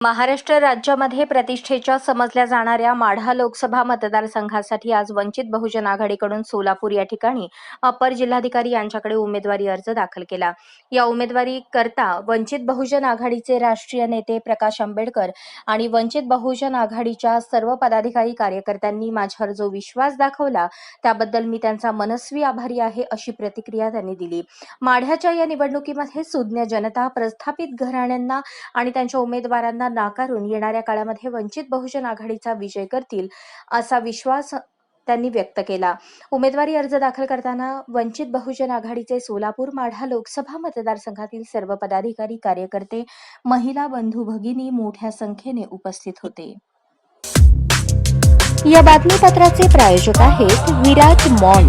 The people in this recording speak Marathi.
महाराष्ट्र राज्यामध्ये प्रतिष्ठेच्या समजल्या जाणाऱ्या माढा लोकसभा मतदारसंघासाठी आज वंचित बहुजन आघाडीकडून सोलापूर या ठिकाणी अपर जिल्हाधिकारी यांच्याकडे उमेदवारी अर्ज दाखल केला. या उमेदवारी करता वंचित बहुजन आघाडीचे राष्ट्रीय नेते प्रकाश आंबेडकर आणि वंचित बहुजन आघाडीच्या सर्व पदाधिकारी कार्यकर्त्यांनी माझ्यावर जो विश्वास दाखवला त्याबद्दल मी त्यांचा मनस्वी आभारी आहे अशी प्रतिक्रिया त्यांनी दिली. माढ्याच्या या निवडणुकीमध्ये सुज्ञ जनता प्रस्थापित घराण्यांना आणि त्यांच्या उमेदवारांना नाकारून येणाऱ्या काळामध्ये वंचित बहुजन आघाडीचा विजय करतील असा विश्वास त्यांनी व्यक्त केला. उमेदवारी अर्ज दाखल करताना वंचित बहुजन आघाडीचे सोलापूर माढा लोकसभा मतदारसंघातील सर्व पदाधिकारी कार्यकर्ते महिला बंधू भगिनी मोठ्या संख्येने उपस्थित होते. या बातमीपत्राचे प्रायोजक आहेत विराट मॉल.